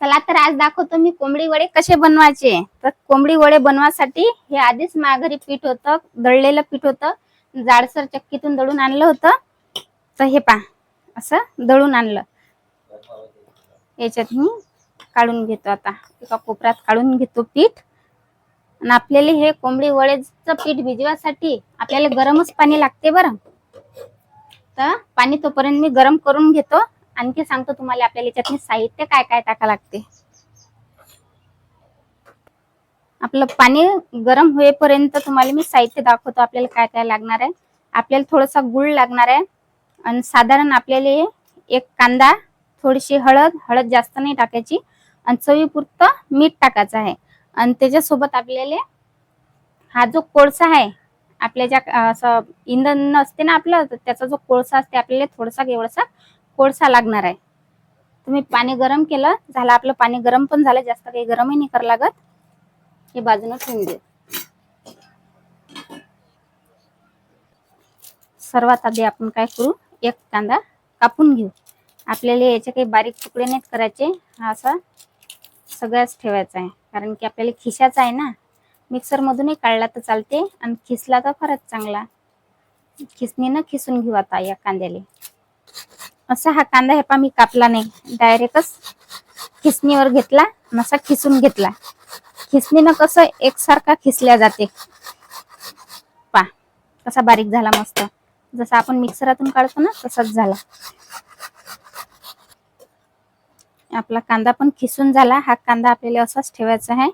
चला तर आज दाखवतो मी कोंबडी वडे कसे बनवायचे. तर कोंबडी वडे बनवासाठी हे आधीच माघारी पीठ होतं दळलेलं पीठ होतं जाडसर चक्कीतून दळून आणलं होतं. तर हे पा असं दळून आणलं. याच्यात मी काढून घेतो आता एका कोपऱ्यात काढून घेतो पीठ. आणि आपल्याला हे कोंबडी वडेचं पीठ भिजवासाठी आपल्याला गरमच पाणी लागते बरं. तर पाणी तोपर्यंत मी गरम करून घेतो. आणखी सांगतो तुम्हाला आपल्याला याच्यात साहित्य काय काय टाका लागते. आपलं पाणी गरम होईपर्यंत तुम्हाला मी साहित्य दाखवतो आपल्याला काय काय लागणार आहे. आपल्याला थोडासा गुळ लागणार आहे. आणि साधारण आपल्याला एक कांदा थोडीशी हळद हळद जास्त नाही टाकायची. आणि चवीपुरतं मीठ टाकायचं आहे. आणि त्याच्यासोबत आपल्याला हा जो कोळसा आहे आपल्या ज्या असं इंधन असते ना आपलं त्याचा जो कोळसा असते आपल्याला थोडासा एवढासा कोळसा लागणार आहे. तुम्ही पाणी गरम केलं झालं आपलं पाणी गरम पण झालं जास्त काही गरमही नाही करा लागत. हे बाजून ठेवून देऊ. सर्वात आधी आपण काय करू एक कांदा कापून घेऊ. आपल्याला याचे काही बारीक तुकडे नाहीत करायचे हा असा सगळ्याच ठेवायचा आहे. कारण की आपल्याला खिशाचा आहे ना. मिक्सर मधूनही काढला तर चालते आणि खिसला तर फारच चांगला. खिसणीनं खिसून घेऊ आता या कांद्याला. असा हा कांदा हे पा मी कापला नाही. डायरेक्टच खिसणीवर घेतला असा खिसून घेतला. खिसणीनं कसं एकसारखा खिसल्या जाते. पा कसा बारीक झाला मस्त. जसा आपण मिक्सरातून काढतो ना तसाच झाला. आपला कांदा पण खिसून झाला. हा कांदा आपल्याला असाच ठेवायचा आहे.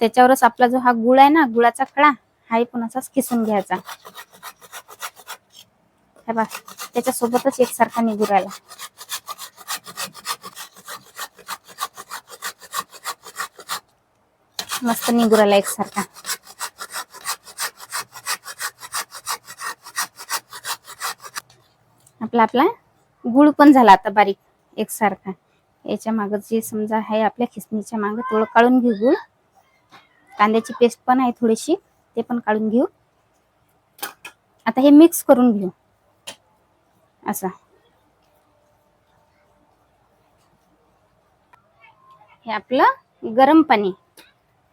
त्याच्यावरच आपला जो हा गुळ आहे ना गुळाचा खडा हाही पण असाच खिसून घ्यायचा. हे बघ त्याच्यासोबतच एकसारखा निघू राहिला. मस्त निघू राहिला एकसारखा. आपला आपला गुळ पण झाला आता बारीक एकसारखा. याच्या मागं जे समजा आहे आपल्या खिसणीच्या मागं थोडं काढून घेऊ गुळ. कांद्याची पेस्ट पण आहे थोडीशी ते पण काढून घेऊ. आता हे मिक्स करून घेऊ. असा. हे आपलं गरम पाणी.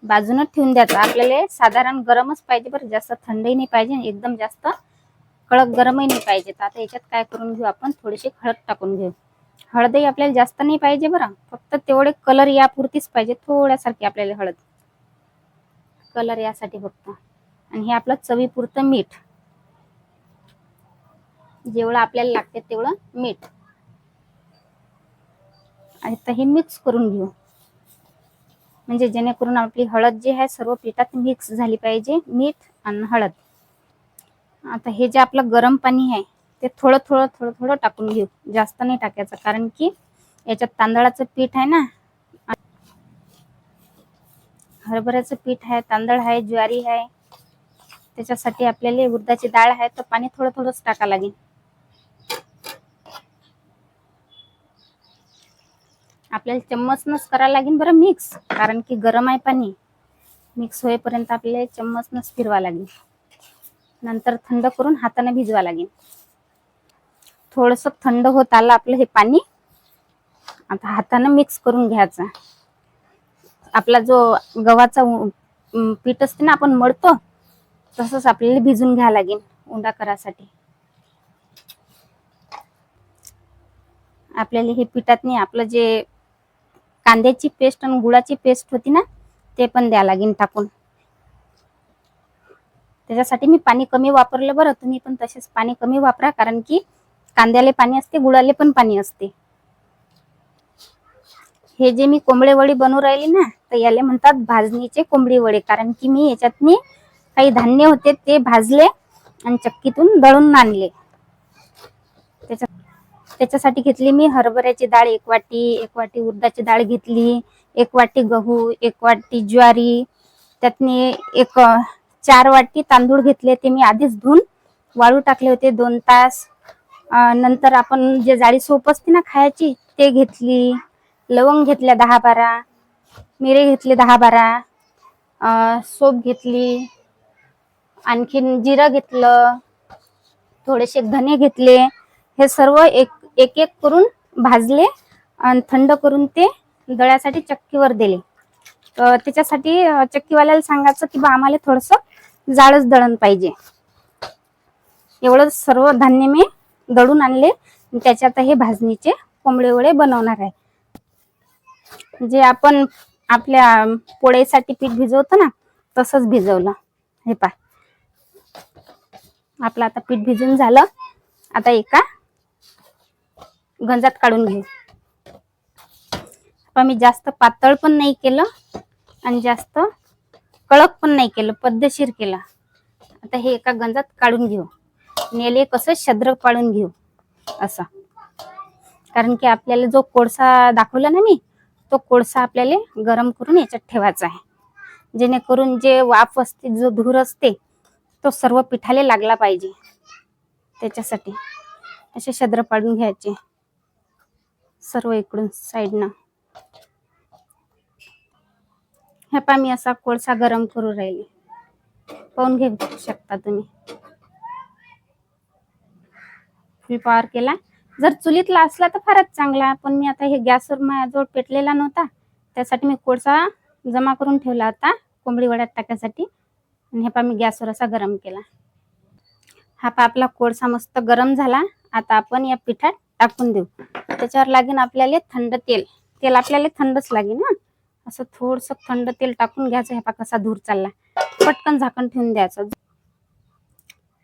बाजूनं ठेवून द्यायचं आपल्याला साधारण गरमच पाहिजे बरं. जास्त थंडही नाही पाहिजे एकदम जास्त कडक गरमही नाही पाहिजे. तर आता याच्यात काय करून घेऊ आपण? थोडीशी हळद टाकून घेऊ. हळदही आपल्याला जास्त नाही पाहिजे बरं. फक्त तेवढे कलर यापुरतीच पाहिजे. थोड्यासारखी आपल्याला हळद. कलर यासाठी फक्त. आणि हे आपलं चवीपुरतं मीठ. जेवढं आपल्याला लागते तेवढं मीठ. आणि तर हे मिक्स करून घेऊ. म्हणजे जेणेकरून आपली हळद जी आहे सर्व पिठात मिक्स झाली पाहिजे मीठ आणि हळद. आता हे जे आपलं गरम पाणी आहे ते थोडं थोडं थोडं थोडं टाकून घेऊ. जास्त नाही टाकायचं कारण की याच्यात तांदळाचं पीठ आहे ना? हरभऱ्याचं पीठ आहे तांदळ आहे ज्वारी आहे. त्याच्यासाठी आपल्याला उडदाची डाळ आहे तर पाणी थोडं थोडंच टाका लागेल. आपल्याला चम्मचनच करायला लागेल बरं मिक्स कारण की गरम आहे पाणी. मिक्स होईपर्यंत आपल्याला चम्मचनच फिरवा लागेल. नंतर थंड करून हाताने भिजवा लागेल. थोडस थंड होत आलं आपलं हे पाणी. आता हाताने मिक्स करून घ्यायचा. आपला जो गव्हाचा पीठ असते ना आपण मळतो तसंच आपल्याला भिजून घ्यावं लागेल उंडा करासाठी आपल्याला हे पिठात नाही आपलं जे कांद्याची पेस्ट आणि गुळाची पेस्ट होती ना ते पण द्या लागेल टाकून. त्याच्यासाठी मी पाणी कमी वापरलं बरं तुम्ही पण तसेच पाणी कमी वापरा कारण की कांद्याले पाणी असते गुळाले पण पाणी असते. हे जे मी कोंबडे वडी बनवू राहिली ना तर याले म्हणतात भाजणीचे कोंबडी वडे कारण की मी याच्यातनी काही धान्य होते ते भाजले आणि चक्कीतून दळून आणले. त्याच्यात त्याच्यासाठी घेतली मी हरभऱ्याची डाळ एक वाटी एक वाटी उडदाची डाळ घेतली एक वाटी गहू एक वाटी ज्वारी त्यातनी एक चार वाटी तांदूळ घेतले ते मी आधीच धुवून वाळू टाकले होते दोन तास. नंतर आपण जे जाळी सोप असते ना खायची ते घेतली. लवंग घेतल्या दहा बारा मिरे घेतले दहा बारा सोप घेतली. आणखीन जिरं घेतलं थोडेसे धने घेतले. हे सर्व एक एक एक करून भाजले आणि थंड करून ते दळ्यासाठी चक्कीवर दिले. त्याच्यासाठी चक्कीवाल्याला सांगायचं की बा आम्हाला थोडस जाळच दळण पाहिजे. एवढं सर्व धान्य मी दळून आणले. त्याच्यात हे भाजणीचे कोंबडे वडे बनवणार आहे. जे आपण आपल्या पोळेसाठी पीठ भिजवतो ना तसंच भिजवलं. हे पा आपलं आता पीठ भिजून झालं. आता एका गंजात काढून घेऊ मी जास्त पातळ पण नाही केलं आणि जास्त कडक पण नाही केलं पद्धतशीर केला. आता हे एका गंजात काढून घेऊ. नेले कसं शद्र पाडून घेऊ असं. कारण की आपल्याला जो कोळसा दाखवला ना मी तो कोळसा आपल्याला गरम करून याच्यात ठेवायचा आहे. जेणेकरून जे वाफ असते जो धूर असते तो सर्व पिठाले लागला पाहिजे. त्याच्यासाठी असे शद्र पाडून घ्यायचे. सर्व इकडून साईडनं. हे पा मी असा कोळसा गरम करू राहिले. पाहून घेऊ शकता तुम्ही. फुल पॉवर केला. जर चुलीतला असला तर फारच चांगला पण मी आता हे गॅसवर माझ्याजवळ पेटलेला नव्हता. त्यासाठी मी कोळसा जमा करून ठेवला होता कोंबडी वड्यात टाकायसाठी. आणि हे पा मी गॅसवर असा गरम केला. हा पा आपला कोळसा मस्त गरम झाला. आता आपण या पिठात टाकून देऊ. त्याच्यावर लागेल आपल्याला थंड तेल. तेल आपल्याला थंडच लागेल ना असं थोडस थंड तेल टाकून घ्यायचं. हे पा कसा धूर चालला. पटकन झाकण ठेवून द्यायचं.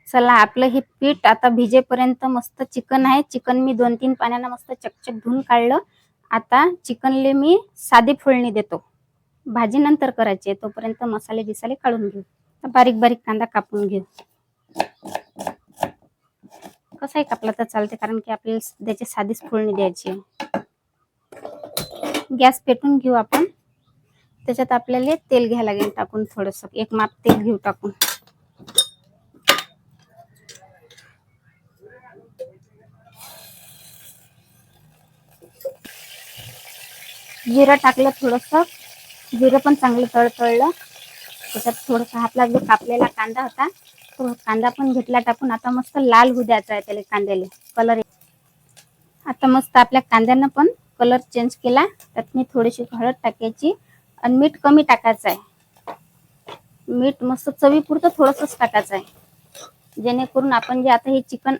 चला आपलं हे पीठ आता भिजेपर्यंत मस्त चिकन आहे. चिकन मी दोन तीन पाण्यानं मस्त चकचक धुवून काढलं. आता चिकनले मी साधी फोडणी देतो. भाजी नंतर करायची तोपर्यंत मसाले बिसाले काढून घेऊ. बारीक बारीक कांदा कापून घेऊ. कसाही कापला तर चालते? कारण की आपल्याला सध्याची साधीच फोडणी द्यायची गॅस पेटून घेऊ आपण. त्याच्यात आपल्याला तेल घ्यायला लागेल टाकून थोडस. एक माप तेल घेऊ टाकून. जिरं टाकलं थोडस. जिरं पण चांगलं तळतळलं. त्याच्यात थोडस आपला जो कापलेला कांदा होता. हो, कांदा पण घेतला टाकून आता मस्त लाल होऊ द्यायचा आहे त्याला कांद्याला. कलर आता मस्त आपल्या कांद्यानं पण कलर चेंज केला. त्यात मी थोडीशी हळद टाकायची आणि मीठ कमी टाकायचं आहे. मीठ मस्त चवीपुरतं थोडंसंच टाकायचं आहे. जेणेकरून आपण जे आता हे चिकन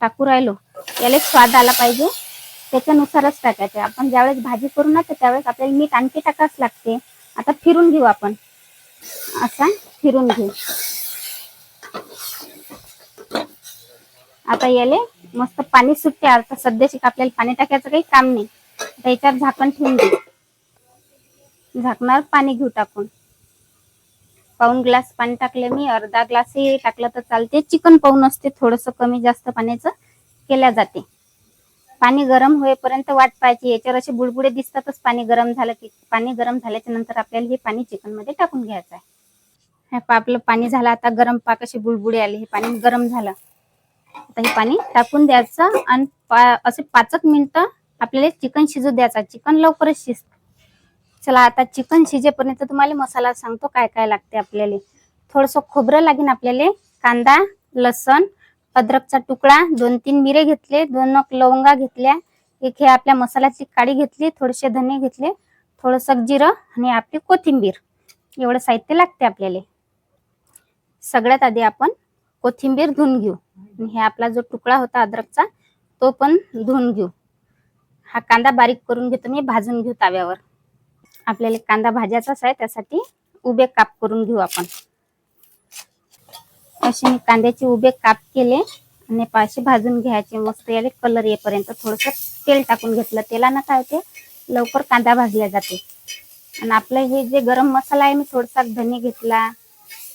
टाकू राहिलो याला स्वाद आला पाहिजे. त्याच्यानुसारच टाकायचं आपण ज्यावेळेस भाजी करू ना तर त्यावेळेस आपल्याला मीठ आणखी टाकावंच लागते. आता फिरून घेऊ आपण. असा फिरून घेऊ. आता याले मस्त पाणी सुटते आता सध्याची आपल्याला पाणी टाकायचं काही काम नाही. आता याच्यावर झाकण ठेवून देऊ. झाकणार पाणी घेऊ टाकून. पाऊन ग्लास पाणी टाकले मी अर्धा ग्लासही टाकलं तर चालते. चिकन पाऊन असते थोडस कमी जास्त पाण्याचं केल्या जाते. पाणी गरम होईपर्यंत वाट पाहायची. याच्यावर असे बुडबुडे दिसतातच पाणी गरम झालं की पाणी गरम झाल्याच्यानंतर आपल्याला हे पाणी चिकनमध्ये टाकून घ्यायचं आहे. आपलं पाणी झालं आता गरम पाक असे बुडबुडे आले. हे पाणी गरम झालं. आता हे पाणी टाकून द्यायचं आणि पा असे पाचक मिनिटं आपल्याला चिकन शिजू द्यायचा. चिकन लवकरच शिज चला आता चिकन शिजेपर्यंत तुम्हाला मसाला सांगतो काय काय लागते आपल्याला. थोडस खोबरं लागेल आपल्याला कांदा लसण अद्रकचा तुकडा दोन तीन मिरे घेतले दोन लवंगा घेतल्या एक हे आपल्या मसाल्याची काडी घेतली थोडेसे धने घेतले थोडस जिरं आणि आपली कोथिंबीर. एवढं साहित्य लागते आपल्याला. सगळ्यात आधी आपण कोथिंबीर धुवून घेऊ. हे आपला जो तुकडा होता अद्रकचा तो पण धुवून घेऊ. हा कांदा बारीक करून घेतो मी भाजून घेऊ ताव्यावर. आपल्याला कांदा भाजायचाच आहे त्यासाठी उभे काप करून घेऊ आपण. असे मी कांद्याचे उभे काप केले आणि पाशी भाजून घ्यायचे. मस्त याले कलर येईपर्यंत थोडस तेल टाकून घेतलं. तेलानं काय होते लवकर कांदा भाजला जाते. आणि आपलं हे जे गरम मसाला आहे मी थोडासा धने घेतला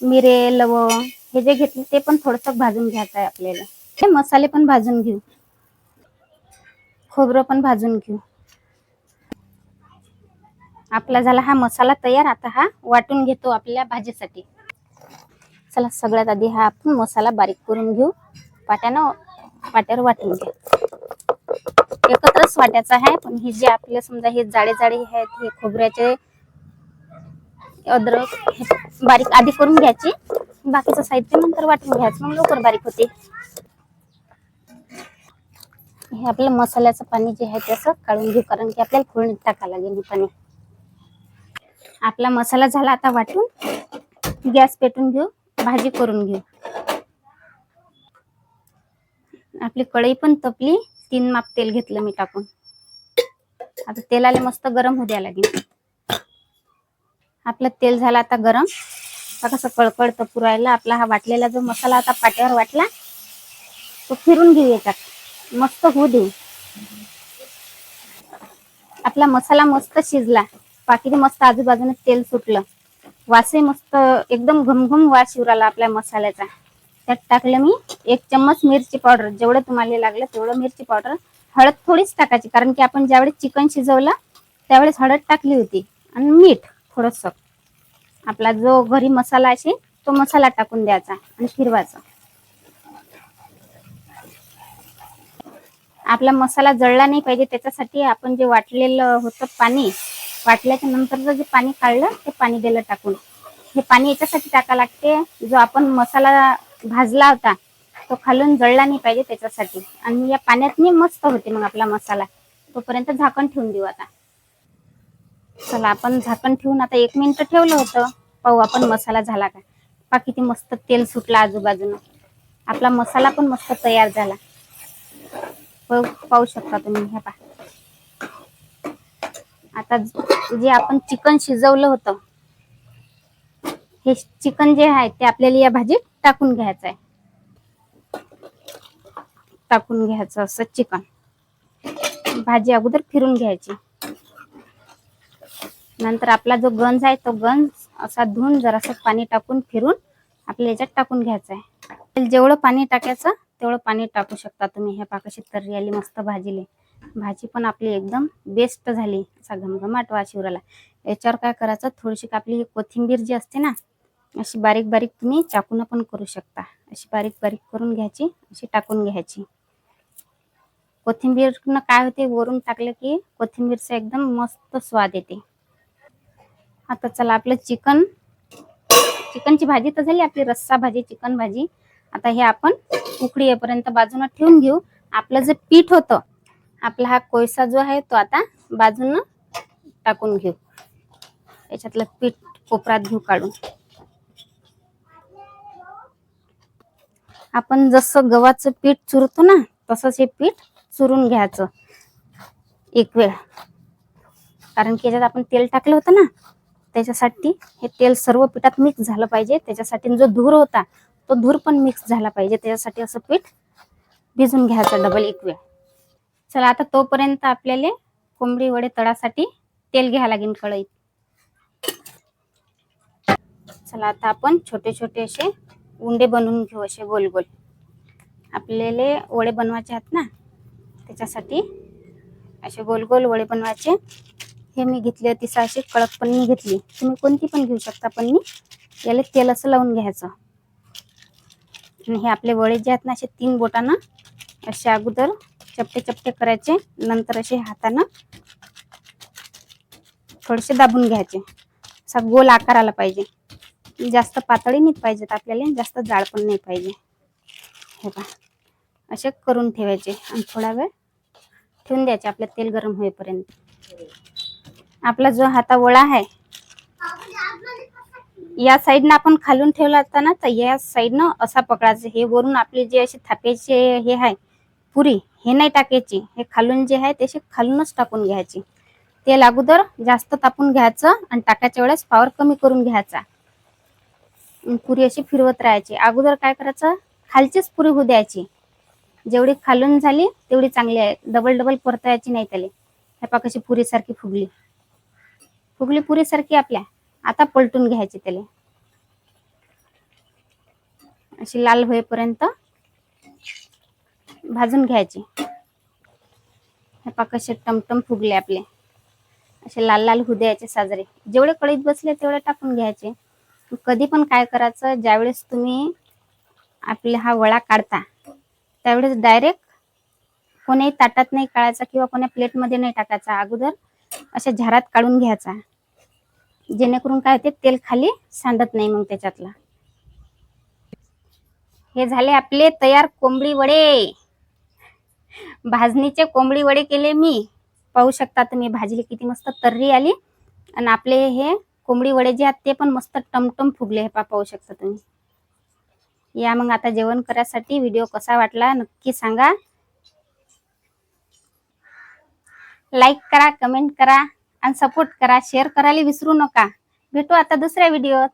मिरे लवंग हे जे घेतले ते पण थोडस भाजून घ्यायचं आहे आपल्याला. हे मसाले पण भाजून घेऊ. खोबरं पण भाजून घेऊ. आपला झाला हा मसाला तयार. आता हा वाटून घेतो आपल्या भाजीसाठी. चला सगळ्यात आधी हा आपण मसाला बारीक करून घेऊ. पाट्यानं पाट्यावर वाटून घेऊ. एकत्रच वाट्याचा आहे पण हे जे आपले समजा हे जाडे जाडे आहेत हे खोबऱ्याचे अद्रक हे बारीक आधी करून घ्यायची. बाकीचं साहित्य नंतर वाटून घ्यायचं. मग लवकर बारीक होते. हे आपलं मसाल्याचं पाणी जे आहे त्याचं काढून घेऊ कारण की आपल्याला फोडणीत टाकावं लागेल हे पाणी. आपला मसाला झाला आता वाटून. गॅस पेटून घेऊ भाजी करून घेऊ. आपली कढई पण तपली तीन माप तेल घेतलं मी टाकून. आता तेलाला मस्त गरम होऊ द्या लागेल. आपलं तेल झालं आता गरम. आता कसं कळकळतं पुरायला आपला हा वाटलेला जो मसाला आता पाट्यावर वाटला तो फिरून घेऊ येतात मस्त होऊ देऊ. आपला मसाला मस्त शिजला. बाकी मस्त आजूबाजूने तेल सुटलं. वासे मस्त एकदम घमघम वास शिवराला आपल्या मसाल्याचा. त्यात टाकलं मी एक चम्मच मिरची पावडर. जेवढं तुम्हाला लागलं तेवढं मिरची पावडर. हळद थोडीच टाकायची कारण की आपण ज्यावेळेस चिकन शिजवलं त्यावेळेस हळद टाकली होती. आणि मीठ थोडस. आपला जो घरी मसाला असेल तो मसाला टाकून द्यायचा आणि फिरवायचा. आपला मसाला जळला नाही पाहिजे त्याच्यासाठी आपण जे वाटलेलं होतं पाणी वाटल्याच्या नंतर जे पाणी काढलं ते पाणी दिलं टाकून. हे पाणी याच्यासाठी टाका लागते जो आपण मसाला भाजला होता तो खालून जळला नाही पाहिजे त्याच्यासाठी. आणि या पाण्यात मस्त होते मग आपला मसाला. तोपर्यंत झाकण ठेवून देऊ आता. चला आपण झाकण ठेवून आता एक मिनिट ठेवलं होतं. पाहू आपण मसाला झाला का पा किती मस्त तेल सुटला आजूबाजूनं. आपला मसाला पण मस्त तयार झाला. पाहू शकता तुम्ही हे पा आता जे आपण चिकन शिजवलं होतं हे चिकन जे आहे ते आपल्याला या भाजीत टाकून घ्यायचं आहे. टाकून घ्यायचं असं चिकन. भाजी अगोदर फिरून घ्यायची. नंतर आपला जो गंज आहे तो गंज असा धुवून जरासं पाणी टाकून फिरून आपल्या याच्यात टाकून घ्यायचं आहे. जेवढं पाणी टाकायचं तेवढं पाणी टाकू शकता तुम्ही. ह्या पाकाशी तर्री आली मस्त भाजीले भाजी पण आपली एकदम बेस्ट झाली. असा घमघमाट वा शिवराला याच्यावर काय करायचं थोडीशी आपली कोथिंबीर जी असते ना अशी बारीक बारीक तुम्ही चाकून पण करू शकता. अशी बारीक बारीक करून घ्यायची अशी टाकून घ्यायची. कोथिंबीर काय होते वरून टाकलं की कोथिंबीरचा एकदम मस्त स्वाद येते. आता चला आपलं चिकन. चिकनची भाजी तर झाली आपली रस्सा भाजी चिकन भाजी. आता हे आपण उकडी येईपर्यंत बाजूला ठेवून घेऊ. आपलं जे पीठ होतं आपला हा कोळसा जो आहे तो आता बाजूनं टाकून घेऊ. याच्यातलं पीठ कोपरात घेऊ काढून. आपण जसं गव्हाचं पीठ चुरतो ना तसंच हे पीठ चुरून घ्यायचं. एक वेळ. कारण की याच्यात आपण तेल टाकलं होतं ना त्याच्यासाठी हे तेल सर्व पिठात मिक्स झालं पाहिजे. त्याच्यासाठी जो धूर होता तो धूर पण मिक्स झाला पाहिजे. त्याच्यासाठी असं पीठ भिजून घ्यायचं डबल एक वेळ. चला आता तोपर्यंत आपल्याला कोंबडी वडे तळासाठी तेल घ्यावं लागेल कढईत. चला आता आपण छोटे छोटे असे उंडे बनवून घेऊ असे गोल गोल. आपल्याला वडे बनवायचे आहेत ना त्याच्यासाठी असे गोल गोल वडे बनवायचे. हे मी घेतले होती सहाशे कडक पन्नी घेतली. तुम्ही कोणती पण घेऊ शकता पण मी याला तेल असं लावून घ्यायचं. आणि हे आपले वळे जे आहेत ना असे तीन बोटानं असे अगोदर चपटे चपटे करायचे. नंतर असे हातानं थोडेसे दाबून घ्यायचे. असा गोल आकार आला पाहिजे. जास्त पातळी नाही पाहिजेत आपल्याला जास्त जाड पण नाही पाहिजे. हे पा असे करून ठेवायचे आणि थोडा वेळ ठेवून द्यायचे आपलं तेल गरम होईपर्यंत. आपला जो हाता वळा आहे या साईडनं आपण खालून ठेवला असताना तर या साईडनं असा पकडायचं. हे वरून आपले जे असे थापेचे हे आहे पुरी हे नाही टाकायची. हे खालून जे आहे ते खालूनच टाकून घ्यायची. तेल अगोदर जास्त तापून घ्यायचं आणि टाकायच्या वेळेस पावर कमी करून घ्यायचा. पुरी अशी फिरवत राहायची. अगोदर काय करायचं खालचीच पुरी होऊ द्यायची. जेवढी खालून झाली तेवढी चांगली आहे. डबल डबल परतायची नाही त्याला. ह्या पाकाची पुरीसारखी फुगली. फुगली पुरी सारखी आपल्या. आता पलटून घ्यायची त्याला. अशी लाल होईपर्यंत भाजून घ्यायची. हे पा कसे टमटम फुगले आपले. असे लाल लाल होऊ द्यायचे साजरे. जेवढे कळीत बसले तेवढे टाकून घ्यायचे. कधी पण काय करायचं ज्यावेळेस तुम्ही आपले हा वळा काढता त्यावेळेस डायरेक्ट कोणी ताटात नाही काढायचा किंवा कोणी प्लेटमध्ये नाही टाकायचा. अगोदर अशा झारात काढून घ्यायचा. जेणेकरून काय होते तेल खाली सांडत नाही मग त्याच्यातला. हे झाले आपले तयार कोंबडी वडे. भाजणीचे कोंबडी वडे केले मी. पाहू शकता तुम्ही भाजली किती मस्त तर्री आली. आणि आपले हे कोंबडी वडे जे आहेत ते पण मस्त टमटम फुगले हे पा पाहू शकता तुम्ही. या मग आता जेवण करायसाठी व्हिडिओ कसा वाटला नक्की सांगा. लाईक करा कमेंट करा आणि सपोर्ट करा शेअर करायला विसरू नका. भेटू आता दुसऱ्या व्हिडिओत